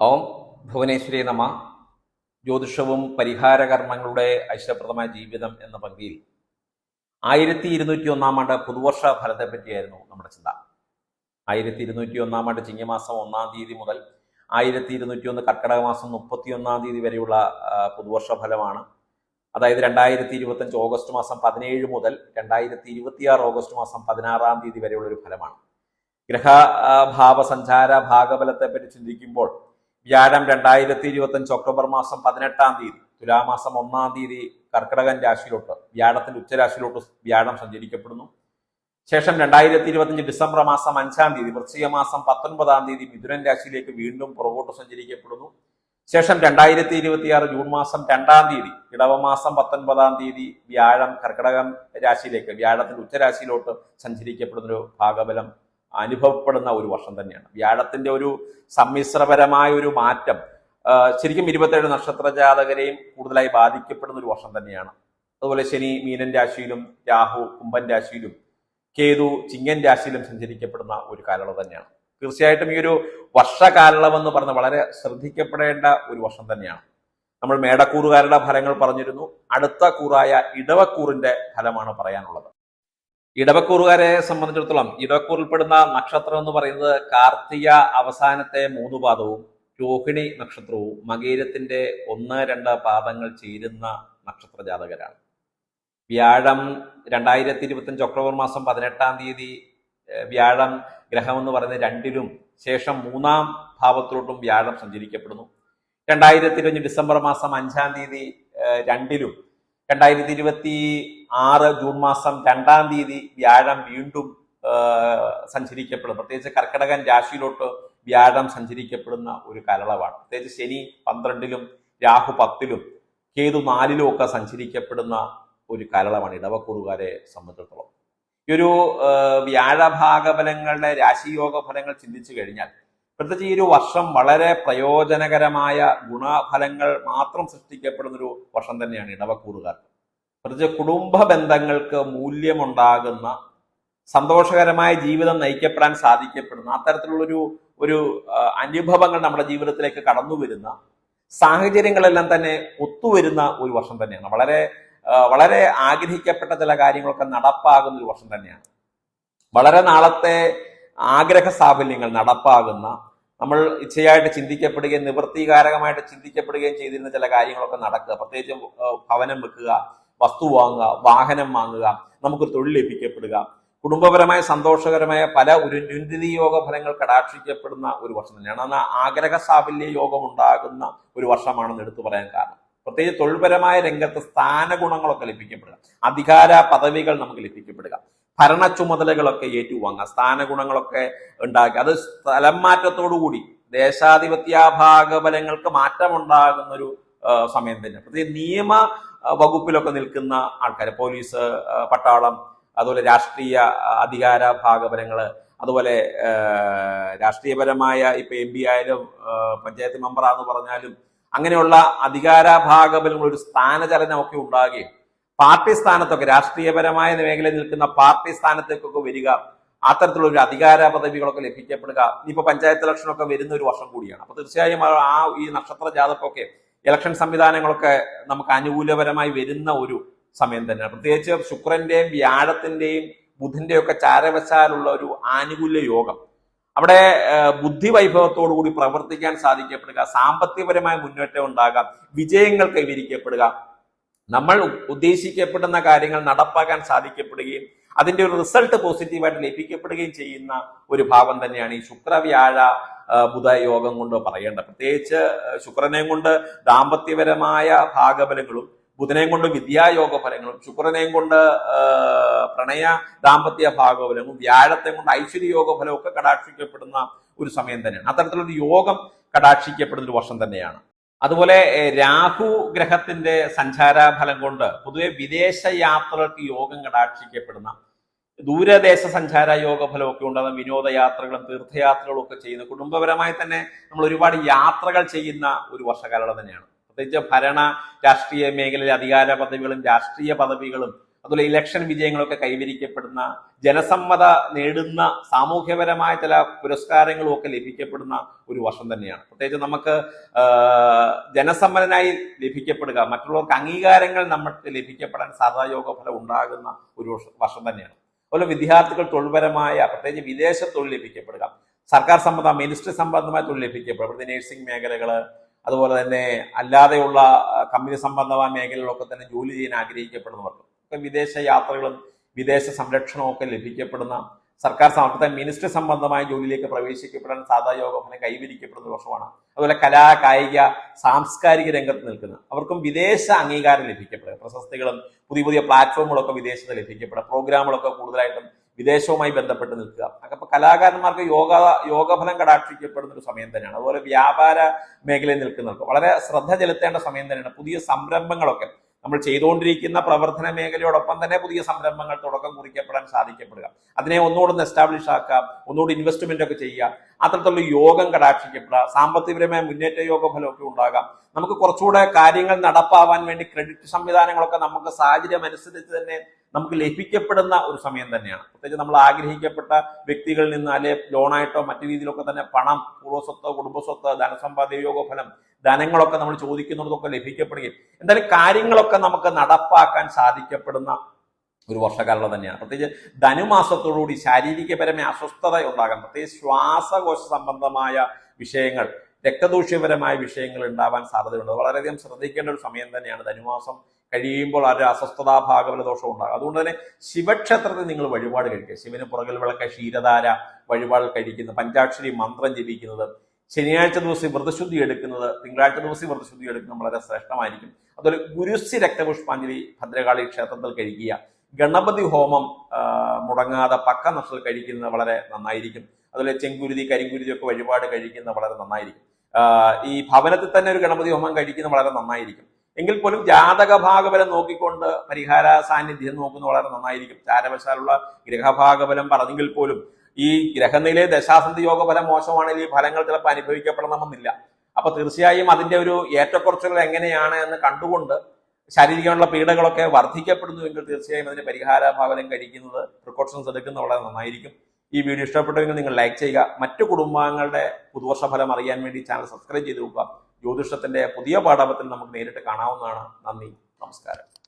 ഓം ഭുവനേശ്വരി നമ. ജ്യോതിഷവും പരിഹാരകർമ്മങ്ങളുടെ ഐശ്വര്യപ്രദമായ ജീവിതം എന്ന പങ്ക്തിയിൽ ആയിരത്തി ഇരുന്നൂറ്റി ഒന്നാം ആണ്ട് പുതുവർഷ ഫലത്തെ പറ്റിയായിരുന്നു നമ്മുടെ ചിന്ത. ആയിരത്തി ഇരുന്നൂറ്റി ഒന്നാം ആണ്ട് ചിങ്ങമാസം ഒന്നാം തീയതി മുതൽ ആയിരത്തി ഇരുന്നൂറ്റി ഒന്ന് കർക്കിടക മാസം മുപ്പത്തി ഒന്നാം തീയതി വരെയുള്ള പുതുവർഷ ഫലമാണ് അതായത് രണ്ടായിരത്തി ഇരുപത്തഞ്ച് ഓഗസ്റ്റ് മാസം പതിനേഴ് മുതൽ രണ്ടായിരത്തി ഇരുപത്തിയാറ് ഓഗസ്റ്റ് മാസം പതിനാറാം തീയതി വരെയുള്ള ഒരു ഫലമാണ് ഗ്രഹഭാവ സഞ്ചാര ഭാഗബലത്തെ പറ്റി ചിന്തിക്കുമ്പോൾ വ്യാഴം രണ്ടായിരത്തി ഇരുപത്തഞ്ച് ഒക്ടോബർ മാസം പതിനെട്ടാം തീയതി തുലാമാസം ഒന്നാം തീയതി കർക്കിടകൻ രാശിയിലോട്ട് വ്യാഴത്തിന്റെ ഉച്ചരാശിയിലോട്ട് വ്യാഴം സഞ്ചരിക്കപ്പെടുന്നു. ശേഷം രണ്ടായിരത്തി ഇരുപത്തഞ്ച് ഡിസംബർ മാസം അഞ്ചാം തീയതി വൃശ്ചിക മാസം പത്തൊൻപതാം തീയതി മിഥുനൻ രാശിയിലേക്ക് വീണ്ടും പുറകോട്ട് സഞ്ചരിക്കപ്പെടുന്നു. ശേഷം രണ്ടായിരത്തി ഇരുപത്തിയാറ് ജൂൺ മാസം രണ്ടാം തീയതി ഇടവമാസം പത്തൊൻപതാം തീയതി വ്യാഴം കർക്കിടകം രാശിയിലേക്ക് വ്യാഴത്തിന്റെ ഉച്ചരാശിയിലോട്ട് സഞ്ചരിക്കപ്പെടുന്ന ഭാഗബലം അനുഭവപ്പെടുന്ന ഒരു വർഷം തന്നെയാണ്. വ്യാഴത്തിന്റെ ഒരു സമ്മിശ്രപരമായ ഒരു മാറ്റം ശരിക്കും ഇരുപത്തേഴ് നക്ഷത്ര ജാതകരെയും കൂടുതലായി ബാധിക്കപ്പെടുന്ന ഒരു വർഷം തന്നെയാണ്. അതുപോലെ ശനി മീനൻ രാശിയിലും രാഹു കുംഭൻ രാശിയിലും കേതു ചിങ്ങൻ രാശിയിലും സഞ്ചരിക്കപ്പെടുന്ന ഒരു കാലയളവ് തന്നെയാണ്. തീർച്ചയായിട്ടും ഈ ഒരു വർഷകാലയളവ് എന്ന് പറഞ്ഞ വളരെ ശ്രദ്ധിക്കപ്പെടേണ്ട ഒരു വർഷം തന്നെയാണ്. നമ്മൾ മേടക്കൂറുകാരുടെ ഫലങ്ങൾ പറഞ്ഞിരുന്നു. അടുത്ത കൂറായ ഇടവക്കൂറിന്റെ ഫലമാണ് പറയാനുള്ളത്. ഇടവക്കൂറുകാരെ സംബന്ധിച്ചിടത്തോളം ഇടവക്കൂറിൽപ്പെടുന്ന നക്ഷത്രം എന്ന് പറയുന്നത് കാർത്തിക അവസാനത്തെ മൂന്ന് പാദവും രോഹിണി നക്ഷത്രവും മകീരത്തിന്റെ ഒന്ന് രണ്ട് പാദങ്ങൾ ചേരുന്ന നക്ഷത്ര ജാതകരാണ്. വ്യാഴം രണ്ടായിരത്തി ഇരുപത്തഞ്ച് ഒക്ടോബർ മാസം പതിനെട്ടാം തീയതി വ്യാഴം ഗ്രഹം എന്ന് പറയുന്ന രണ്ടിലും ശേഷം മൂന്നാം ഭാവത്തിലോട്ടും വ്യാഴം സഞ്ചരിക്കപ്പെടുന്നു. രണ്ടായിരത്തി ഇരുപത്തി ഡിസംബർ മാസം അഞ്ചാം തീയതി രണ്ടിലും രണ്ടായിരത്തി ഇരുപത്തി ആറ് ജൂൺ മാസം രണ്ടാം തീയതി വ്യാഴം വീണ്ടും സഞ്ചരിക്കപ്പെടും. പ്രത്യേകിച്ച് കർക്കിടകൻ രാശിയിലോട്ട് വ്യാഴം സഞ്ചരിക്കപ്പെടുന്ന ഒരു കാലയളവാണ് പ്രത്യേകിച്ച് ശനി പന്ത്രണ്ടിലും രാഹു പത്തിലും കേതു നാലിലും ഒക്കെ സഞ്ചരിക്കപ്പെടുന്ന ഒരു കാലയളവാണ് ഇടവക്കൂറുകാരെ സംബന്ധിച്ചിടത്തോളം. ഈ ഒരു വ്യാഴഭാഗഫലങ്ങളുടെ രാശിയോഗ ഫലങ്ങൾ ചിന്തിച്ചു കഴിഞ്ഞാൽ പ്രത്യേകിച്ച് ഈ ഒരു വർഷം വളരെ പ്രയോജനകരമായ ഗുണഫലങ്ങൾ മാത്രം സൃഷ്ടിക്കപ്പെടുന്ന ഒരു വർഷം തന്നെയാണ് ഇടവക്കൂറുകാർ പ്രത്യേകിച്ച് കുടുംബ ബന്ധങ്ങൾക്ക് മൂല്യമുണ്ടാകുന്ന സന്തോഷകരമായ ജീവിതം നയിക്കപ്പെടാൻ സാധിക്കപ്പെടുന്ന അത്തരത്തിലുള്ളൊരു ഒരു ഒരു അനുഭവങ്ങൾ നമ്മുടെ ജീവിതത്തിലേക്ക് കടന്നു വരുന്ന സാഹചര്യങ്ങളെല്ലാം തന്നെ ഒത്തുവരുന്ന ഒരു വർഷം തന്നെയാണ്. വളരെ വളരെ ആഗ്രഹിക്കപ്പെട്ട ചില കാര്യങ്ങളൊക്കെ നടപ്പാകുന്ന ഒരു വർഷം തന്നെയാണ്. വളരെ നാളത്തെ ആഗ്രഹ സാഫല്യങ്ങൾ നടപ്പാകുന്ന നമ്മൾ ഇച്ഛയായിട്ട് ചിന്തിക്കപ്പെടുകയും നിവൃത്തികാരകമായിട്ട് ചിന്തിക്കപ്പെടുകയും ചെയ്തിരുന്ന ചില കാര്യങ്ങളൊക്കെ നടക്കുക. പ്രത്യേകിച്ച് ഭവനം വെക്കുക വസ്തു വാങ്ങുക വാഹനം വാങ്ങുക നമുക്കൊരു തൊഴിൽ ലഭിക്കപ്പെടുക. കുടുംബപരമായ സന്തോഷകരമായ പല ഒരു ഉന്നതി യോഗ ഫലങ്ങൾ കടാക്ഷിക്കപ്പെടുന്ന ഒരു വർഷം തന്നെയാണ്. എന്നാൽ ആഗ്രഹ സാഫല്യ യോഗം ഉണ്ടാകുന്ന ഒരു വർഷമാണെന്ന് എടുത്തു പറയാൻ കാരണം. പ്രത്യേകിച്ച് തൊഴിൽപരമായ രംഗത്ത് സ്ഥാനഗുണങ്ങളൊക്കെ ലഭിക്കപ്പെടുക. അധികാര പദവികൾ നമുക്ക് ലഭിക്കപ്പെടുക. ഭരണ ചുമതലകളൊക്കെ ഏറ്റുവാങ്ങുക. സ്ഥാനഗുണങ്ങളൊക്കെ ഉണ്ടാക്കി. അത് സ്ഥലം മാറ്റത്തോടുകൂടി ദേശാധിപത്യാഭാഗബലങ്ങൾക്ക് മാറ്റമുണ്ടാകുന്ന ഒരു സമയം തന്നെ പ്രത്യേകിച്ച് നിയമ വകുപ്പിലൊക്കെ നിൽക്കുന്ന ആൾക്കാർ പോലീസ് പട്ടാളം അതുപോലെ രാഷ്ട്രീയ അധികാര ഭാഗപരങ്ങൾ അതുപോലെ രാഷ്ട്രീയപരമായ ഇപ്പൊ എം പി ആയാലും പഞ്ചായത്ത് മെമ്പറാന്ന് പറഞ്ഞാലും അങ്ങനെയുള്ള അധികാര ഭാഗബലങ്ങൾ ഒരു സ്ഥാനചലനമൊക്കെ ഉണ്ടാകുകയും പാർട്ടി സ്ഥാനത്തൊക്കെ രാഷ്ട്രീയപരമായ മേഖലയിൽ നിൽക്കുന്ന പാർട്ടി സ്ഥാനത്തേക്കൊക്കെ വരിക അത്തരത്തിലുള്ള ഒരു അധികാര പദവികളൊക്കെ ലഭിക്കപ്പെടുക ഇനിയിപ്പോ പഞ്ചായത്ത് ഇലക്ഷനൊക്കെ വരുന്ന ഒരു വർഷം കൂടിയാണ്. അപ്പോൾ തീർച്ചയായും ആ ആ ഈ നക്ഷത്ര ജാതക്കൊക്കെ ഇലക്ഷൻ സംവിധാനങ്ങളൊക്കെ നമുക്ക് അനുകൂലപരമായി വരുന്ന ഒരു സമയം തന്നെയാണ്. പ്രത്യേകിച്ച് ശുക്രന്റെയും വ്യാഴത്തിന്റെയും ബുധന്റെയും ഒക്കെ ചാരവശാലുള്ള ഒരു ആനുകൂല്യ യോഗം. അവിടെ ബുദ്ധി വൈഭവത്തോടു കൂടി പ്രവർത്തിക്കാൻ സാധിക്കപ്പെടുക സാമ്പത്തികപരമായ മുന്നേറ്റം ഉണ്ടാകാം വിജയങ്ങൾ കൈവരിക്കപ്പെടുക. നമ്മൾ ഉദ്ദേശിക്കപ്പെടുന്ന കാര്യങ്ങൾ നടപ്പാക്കാൻ സാധിക്കപ്പെടുകയും അതിന്റെ ഒരു റിസൾട്ട് പോസിറ്റീവായിട്ട് ലഭിക്കപ്പെടുകയും ചെയ്യുന്ന ഒരു ഭാവം തന്നെയാണ് ഈ ശുക്രവ്യാഴ ബുധ യോഗം കൊണ്ട് പറയേണ്ട. പ്രത്യേകിച്ച് ശുക്രനെയും കൊണ്ട് ദാമ്പത്യപരമായ ഭാഗഫലങ്ങളും ബുധനെയും കൊണ്ട് വിദ്യായോഗ ഫലങ്ങളും ശുക്രനെയും കൊണ്ട് പ്രണയ ദാമ്പത്യ ഭാഗഫലവും വ്യാഴത്തെ കൊണ്ട് ഐശ്വര്യയോഗ ഫലവും ഒക്കെ കടാക്ഷിക്കപ്പെടുന്ന ഒരു സമയം തന്നെയാണ്. അത്തരത്തിലൊരു യോഗം കടാക്ഷിക്കപ്പെടുന്ന ഒരു വർഷം തന്നെയാണ്. അതുപോലെ രാഹു ഗ്രഹത്തിന്റെ സഞ്ചാര ഫലം കൊണ്ട് പൊതുവെ വിദേശ യാത്രകൾക്ക് യോഗം കടാക്ഷിക്കപ്പെടുന്ന ദൂരദേശ സഞ്ചാര യോഗ ഫലമൊക്കെ ഉണ്ടാകുന്ന വിനോദയാത്രകളും തീർത്ഥയാത്രകളും ഒക്കെ ചെയ്യുന്ന. കുടുംബപരമായി തന്നെ നമ്മൾ ഒരുപാട് യാത്രകൾ ചെയ്യുന്ന ഒരു വർഷകാലം തന്നെയാണ്. പ്രത്യേകിച്ച് ഭരണ രാഷ്ട്രീയ മേഖലയിലെ അധികാര പദവികളും രാഷ്ട്രീയ പദവികളും അതുപോലെ ഇലക്ഷൻ വിജയങ്ങളൊക്കെ കൈവരിക്കപ്പെടുന്ന ജനസമ്മത നേടുന്ന സാമൂഹ്യപരമായ ചില പുരസ്കാരങ്ങളും ഒക്കെ ലഭിക്കപ്പെടുന്ന ഒരു വർഷം തന്നെയാണ്. പ്രത്യേകിച്ച് നമുക്ക് ജനസമ്മതനായി ലഭിക്കപ്പെടുക മറ്റുള്ളവർക്ക് അംഗീകാരങ്ങൾ നമുക്ക് ലഭിക്കപ്പെടാൻ സാധായോഗ ഫലം ഉണ്ടാകുന്ന ഒരു വർഷം തന്നെയാണ്. അതുപോലെ വിദ്യാർത്ഥികൾ തൊഴിൽപരമായ പ്രത്യേകിച്ച് വിദേശ തൊഴിൽ ലഭിക്കപ്പെടുക. സർക്കാർ സംബന്ധ മിനിസ്ട്രി സംബന്ധമായ തൊഴിൽ ലഭിക്കപ്പെടുക പ്രത്യേകിച്ച് നഴ്സിംഗ് മേഖലകൾ അതുപോലെ തന്നെ അല്ലാതെയുള്ള കമ്പനി സംബന്ധമായ മേഖലകളിലൊക്കെ തന്നെ ജോലി ചെയ്യാൻ ആഗ്രഹിക്കപ്പെടുന്നവർക്ക്. വിദേശ യാത്രകളും വിദേശ സംരക്ഷണവും ഒക്കെ ലഭിക്കപ്പെടുന്ന സർക്കാർ സമർപ്പിത മിനിസ്റ്റർ സംബന്ധമായ ജോലിയിലേക്ക് പ്രവേശിക്കപ്പെടാൻ സാധായോഗ ഫലം കൈവരിക്കപ്പെടുന്ന ഒരു വർഷമാണ്. അതുപോലെ കലാ കായിക സാംസ്കാരിക രംഗത്ത് നിൽക്കുന്ന അവർക്കും വിദേശ അംഗീകാരം ലഭിക്കപ്പെടുക. പ്രശസ്തികളും പുതിയ പുതിയ പ്ലാറ്റ്ഫോമുകളൊക്കെ വിദേശത്ത് ലഭിക്കപ്പെടുക. പ്രോഗ്രാമുകളൊക്കെ കൂടുതലായിട്ടും വിദേശവുമായി ബന്ധപ്പെട്ട് നിൽക്കുക. അപ്പൊ കലാകാരന്മാർക്ക് യോഗ യോഗഫലം കടാക്ഷിക്കപ്പെടുന്ന ഒരു സമയം തന്നെയാണ്. അതുപോലെ വ്യാപാര മേഖലയിൽ നിൽക്കുന്നവർക്ക് വളരെ ശ്രദ്ധ ചെലുത്തേണ്ട സമയം തന്നെയാണ്. പുതിയ സംരംഭങ്ങളൊക്കെ നമ്മൾ ചെയ്തുകൊണ്ടിരിക്കുന്ന പ്രവർത്തന മേഖലയോടൊപ്പം തന്നെ പുതിയ സംരംഭങ്ങൾ തുടക്കം കുറിക്കപ്പെടാൻ സാധിക്കപ്പെടുക. അതിനെ ഒന്നുകൂടെ ഒന്ന് എസ്റ്റാബ്ലിഷ് ആക്കാം ഒന്നുകൂടി ഇൻവെസ്റ്റ്മെന്റ് ഒക്കെ ചെയ്യുക. അത്തരത്തിലുള്ള യോഗം കടാക്ഷിക്കപ്പെടുക. സാമ്പത്തികപരമായ മുന്നേറ്റ യോഗ ഫലമൊക്കെ ഉണ്ടാകാം. നമുക്ക് കുറച്ചുകൂടെ കാര്യങ്ങൾ നടപ്പാവാൻ വേണ്ടി ക്രെഡിറ്റ് സംവിധാനങ്ങളൊക്കെ നമുക്ക് സാഹചര്യം അനുസരിച്ച് തന്നെ നമുക്ക് ലഭിക്കപ്പെടുന്ന ഒരു സമയം തന്നെയാണ്. പ്രത്യേകിച്ച് നമ്മൾ ആഗ്രഹിക്കപ്പെട്ട വ്യക്തികളിൽ നിന്ന് അല്ലെ ലോണായിട്ടോ മറ്റു രീതിയിലൊക്കെ തന്നെ പണം പൂർവസ്വത്ത് കുടുംബസ്വത്ത് ധനസമ്പാദ്യ യോഗ ഫലം ധനങ്ങളൊക്കെ നമ്മൾ ചോദിക്കുന്നതൊക്കെ ലഭിക്കപ്പെടുകയും എന്തായാലും കാര്യങ്ങളൊക്കെ നമുക്ക് നടപ്പാക്കാൻ സാധിക്കപ്പെടുന്ന ഒരു വർഷകാലം തന്നെയാണ്. പ്രത്യേകിച്ച് ധനുമാസത്തോടുകൂടി ശാരീരികപരമായ അസ്വസ്ഥത ഉണ്ടാകാം പ്രത്യേകിച്ച് ശ്വാസകോശ സംബന്ധമായ വിഷയങ്ങൾ രക്തദൂഷ്യപരമായ വിഷയങ്ങൾ ഉണ്ടാവാൻ സാധ്യതയുണ്ട്. വളരെയധികം ശ്രദ്ധിക്കേണ്ട ഒരു സമയം തന്നെയാണ് ധനുമാസം. കഴിയുമ്പോൾ ആ ഒരു അസ്വസ്ഥതാ ഭാഗവല ദോഷം ഉണ്ടാകും. അതുകൊണ്ട് തന്നെ ശിവക്ഷേത്രത്തിൽ നിങ്ങൾ വഴിപാട് കഴിക്കുക. ശിവന് പുറകിൽ വിളക്ക ക്ഷീരധാര വഴിപാട് കഴിക്കുന്നത് പഞ്ചാക്ഷരി മന്ത്രം ജപിക്കുന്നത് ശനിയാഴ്ച ദിവസം വ്രതശുദ്ധി എടുക്കുന്നത് തിങ്കളാഴ്ച ദിവസം വ്രതശുദ്ധി എടുക്കുന്നത് വളരെ ശ്രേഷ്ഠമായിരിക്കും. അതുപോലെ ഗുരുസി രക്തപുഷ്പാഞ്ജലി ഭദ്രകാളി ക്ഷേത്രത്തിൽ കഴിക്കുക. ഗണപതി ഹോമം മുടങ്ങാതെ പക്ക നഷ്ടം കഴിക്കുന്നത് വളരെ നന്നായിരിക്കും. അതുപോലെ ചെങ്കുരുതി കരിങ്കുരുതി ഒക്കെ വഴിപാട് കഴിക്കുന്നത് വളരെ നന്നായിരിക്കും. ഈ ഭവനത്തിൽ തന്നെ ഒരു ഗണപതി ഹോമം കഴിക്കുന്നത് വളരെ നന്നായിരിക്കും. എങ്കിൽ പോലും ജാതക ഭാഗബലം നോക്കിക്കൊണ്ട് പരിഹാര സാന്നിധ്യം നോക്കുന്നത് വളരെ നന്നായിരിക്കും. ചാരവശാലുള്ള ഗ്രഹഭാഗബലം പറഞ്ഞെങ്കിൽ പോലും ഈ ഗ്രഹനിലെ ദശാസന്ധി യോഗ ഫലം മോശമാണെങ്കിൽ ഈ ഫലങ്ങൾ ചിലപ്പോൾ അനുഭവിക്കപ്പെടണമെന്നില്ല. അപ്പൊ തീർച്ചയായും അതിന്റെ ഒരു ഏറ്റക്കുറച്ചുകൾ എങ്ങനെയാണ് എന്ന് കണ്ടുകൊണ്ട് ശാരീരികമായുള്ള പീഡകളൊക്കെ വർദ്ധിക്കപ്പെടുന്നുവെങ്കിൽ തീർച്ചയായും അതിന് പരിഹാര ഭാവനം കഴിക്കുന്നത് പ്രിക്കോഷൻസ് എടുക്കുന്നത് വളരെ നന്നായിരിക്കും. ഈ വീഡിയോ ഇഷ്ടപ്പെട്ടുവെങ്കിൽ നിങ്ങൾ ലൈക്ക് ചെയ്യുക. മറ്റു കുടുംബാംഗങ്ങളുടെ പുതുവർഷ ഫലം അറിയാൻ വേണ്ടി ചാനൽ സബ്സ്ക്രൈബ് ചെയ്ത് നോക്കുക ജ്യോതിഷത്തിന്റെ പുതിയ പാഠപത്തിൽ നമുക്ക് നേരിട്ട് കാണാവുന്നതാണ്. നന്ദി. നമസ്കാരം.